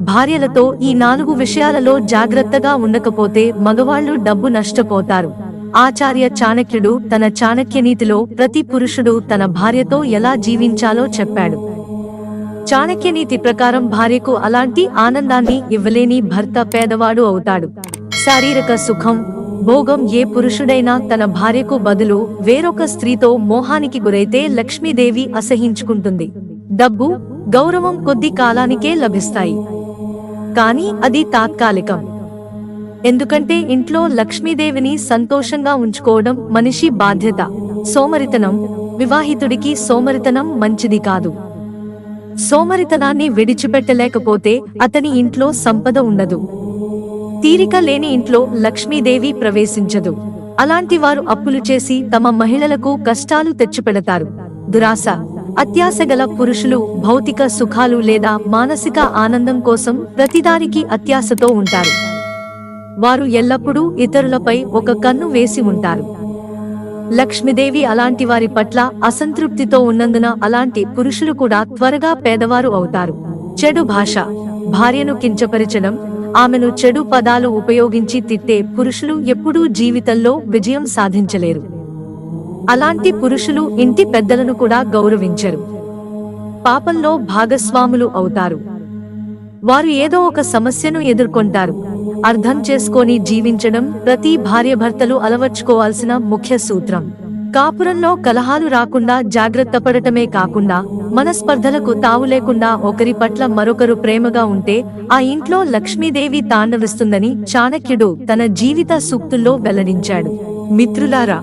భార్యలతో ఈ నాలుగు విషయాలలో జాగ్రత్తగా ఉండకపోతే మగవాళ్ళు డబ్బు నష్టపోతారు. ఆచార్య చాణక్యుడు తన చాణక్యనీతిలో ప్రతి పురుషుడు తన భార్యతో ఎలా జీవించాలో చెప్పాడు. చాణక్యనీతి ప్రకారం భార్యకు అలాంటి ఆనందాన్ని ఇవ్వలేని భర్త పేదవాడు అవుతాడు. శారీరక సుఖం భోగం ఏ పురుషుడైనా తన భార్యకు బదులు వేరొక స్త్రీతో మోహానికి గురైతే లక్ష్మీదేవి అసహించుకుంటుంది. డబ్బు గౌరవం కొద్ది కాలానికే లభిస్తాయి. కానీ అది తాత్కాలికం. ఎందుకంటే ఇంట్లో లక్ష్మీదేవిని సంతోషంగా ఉంచుకోవడం మనిషి బాధ్యత. సోమరితనం వివాహితుడికి సోమరితనం మంచిది కాదు. సోమరితనాన్ని విడిచిపెట్టలేకపోతే అతని ఇంట్లో సంపద ఉండదు. తీరిక లేని ఇంట్లో లక్ష్మీదేవి ప్రవేశించదు. అలాంటి వారు అప్పులు చేసి తమ మహిళలకు కష్టాలు తెచ్చిపెడతారు. దురాశ అత్యాశగల పురుషులు భౌతిక సుఖాలు లేదా మానసిక ఆనందం కోసం ప్రతిదానికి అత్యాశతో ఉంటారు. వారు ఎల్లప్పుడూ ఇతరులపై ఒక కన్ను వేసి ఉంటారు. లక్ష్మీదేవి అలాంటి వారి పట్ల అసంతృప్తితో ఉన్నందున అలాంటి పురుషులు కూడా త్వరగా పేదవారు అవుతారు. చెడు భాష భార్యను కించపరచడం ఆమెను చెడు పదాలు ఉపయోగించి తిట్టే పురుషులు ఎప్పుడూ జీవితంలో విజయం సాధించలేరు. అలాంటి పురుషులు ఇంటి పెద్దలను కూడా గౌరవించరు. పాపంలో భాగస్వాములు అవుతారు. వారు ఏదో ఒక సమస్యను ఎదుర్కొంటారు. అర్థం చేసుకొని జీవించడం ప్రతి భార్యభర్తలు అలవర్చుకోవాల్సిన ముఖ్య సూత్రం. కాపురంలో కలహాలు రాకుండా జాగ్రత్త పడటమే కాకుండా మనస్పర్ధలకు తావు లేకుండా ఒకరి పట్ల మరొకరు ప్రేమగా ఉంటే ఆ ఇంట్లో లక్ష్మీదేవి తాండవిస్తుందని చాణక్యుడు తన జీవిత సూక్తుల్లో వెల్లడించాడు. మిత్రులారా